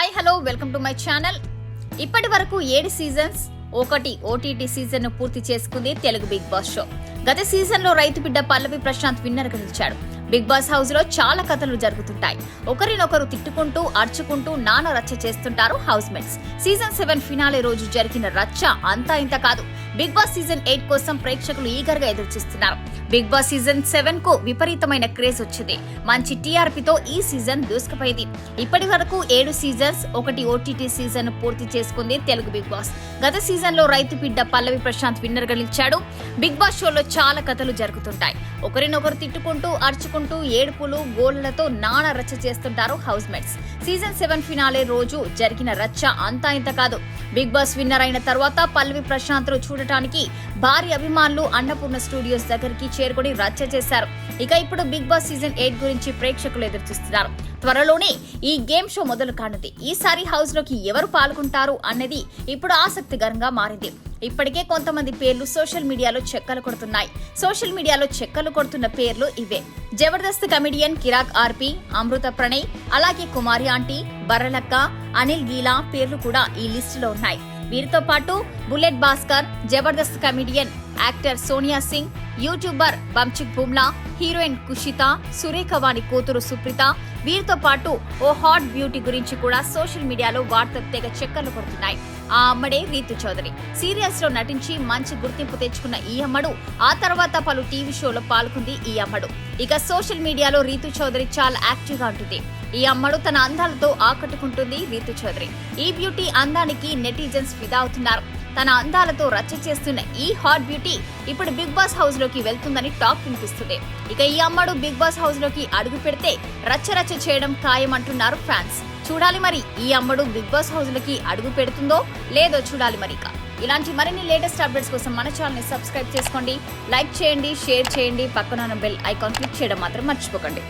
Hi hello welcome to my channel ఇప్పటి వరకు ఏడు సీజన్స్ ఒకటి ఓటీటీ సీజన్ను పూర్తి చేసుకుంది తెలుగు బిగ్ బాస్ షో గత సీజన్లో రైతు బిడ్డ పల్లవి ప్రశాంత్ విన్నర్గా నిలిచాడు. బిగ్ బాస్ హౌస్లో చాలా కథలు జరుగుతుంటాయి. ఒకరినొకరు తిట్టుకుంటూ అర్చుకుంటూ నాన రచ్చ చేస్తుంటారు housemates season seven finale రోజు జరిగిన రచ్చ అంతా ఇంత కాదు. బిగ్ బాస్ సీజన్ ఎయిట్ కోసం ప్రేక్షకులు ఈగర్గా ఎదురుచూస్తున్నారు. బిగ్ బాస్ సీజన్ సెవెన్కు విపరీతమైన క్రేజ్ వచ్చింది. మంచి టీఆర్పీతో ఈ సీజన్ దూసుకుపోయింది. ఇప్పటి వరకు ఏడు సీజన్స్ ఒకటి ఓటీటీ సీజన్ పూర్తి చేసుకుంది తెలుగు బిగ్ బాస్. గత సీజన్లో రైతు బిడ్డ పల్లవి ప్రశాంత్ విన్నర్గా నిలిచాడు బిగ్ బాస్ షోలో చాలా కథలు జరుగుతుంటాయి. ఒకరినొకరు తిట్టుకుంటూ అరుచుకుంటూ ఏడుపులు గోళ్ళతో నాన రచ్చ చేస్తుంటారు housemates. Season seven finale రోజు జరిగిన రచ్చ అంతా ఇంత కాదు. బిగ్ బాస్ విన్నర్ అయిన తర్వాత పల్లవి ప్రశాంత్ చూడటానికి భారీ అభిమానులు అన్నపూర్ణ స్టూడియోస్ దగ్గరికి చేరుకొని రచ్చ చేశారు. ఇక ఇప్పుడు బిగ్ బాస్ సీజన్ ఎయిట్ గురించి ప్రేక్షకులు ఎదురుచూస్తున్నారు. త్వరలోనే ఈ గేమ్ షో మొదలు కానుంది. ఈసారి హౌస్లోకి ఎవరు పాల్గొంటారు అన్నది ఇప్పుడు ఆసక్తికరంగా మారింది. ఇప్పటికే కొంతమంది పేర్లు సోషల్ మీడియాలో చెక్కలు కొడుతున్నాయి. సోషల్ మీడియాలో చెక్కలు కొడుతున్న పేర్లు ఇవే. జబర్దస్త్ కమెడియన్ కిరాక్ ఆర్పి అమృత ప్రణయ్ అలాగే కుమారి ఆంటీ బర్రలక్క అనిల్ గీలా పేర్లు కూడా ఈ లిస్టులో ఉన్నాయి. వీరితో పాటు Bullet Bhaskar Jabardasth comedian actor Sonia Singh youtuber Bunchik Bumla heroine Kushitha Surekha Vani కూతురు సుప్రిత వీరితో పాటు ఓ హాట్ బ్యూటీ గురించి కూడా సోషల్ మీడియాలో వార్తలు తెగ చెక్కర్లు కొడుతున్నాయి. ఆ అమ్మడే రీతు చౌదరి. సీరియల్స్లో నటించి మంచి గుర్తింపు తెచ్చుకున్న ఈ అమ్మడు ఆ తర్వాత పలు టీవీ షోలో పాల్గొంది ఈ అమ్మడు. ఇక సోషల్ మీడియాలో రీతు చౌదరి చాలా యాక్టివ్గా ఉంటుంది. ఈ అమ్మడు తన అందాలతో ఆకట్టుకుంటుంది రీతు చౌదరి. ఈ బ్యూటీ అందానికి నెటిజన్స్ ఫిదా అవుతున్నారు తన అందాలతో రచ్చ చేస్తున్న ఈ హాట్ బ్యూటీ ఇప్పుడు బిగ్ బాస్ హౌస్లోకి వెళ్తుందని టాక్ వినిపిస్తుంది. ఇక ఈ అమ్మడు బిగ్ బాస్ హౌస్లోకి అడుగు పెడితే రచ్చ రచ్చ చేయడం ఖాయమంటున్నారు ఫ్యాన్స్. చూడాలి మరి ఈ అమ్మడు బిగ్ బాస్ హౌస్లోకి అడుగు పెడుతుందో లేదో చూడాలి మరి ఇక. ఇలాంటి మరిన్ని లేటెస్ట్ అప్డేట్స్ కోసం మన ఛానల్ని సబ్స్క్రైబ్ చేసుకోండి. లైక్ చేయండి షేర్ చేయండి. పక్కన బెల్ ఐకాన్ క్లిక్ చేయడం మాత్రం మర్చిపోకండి.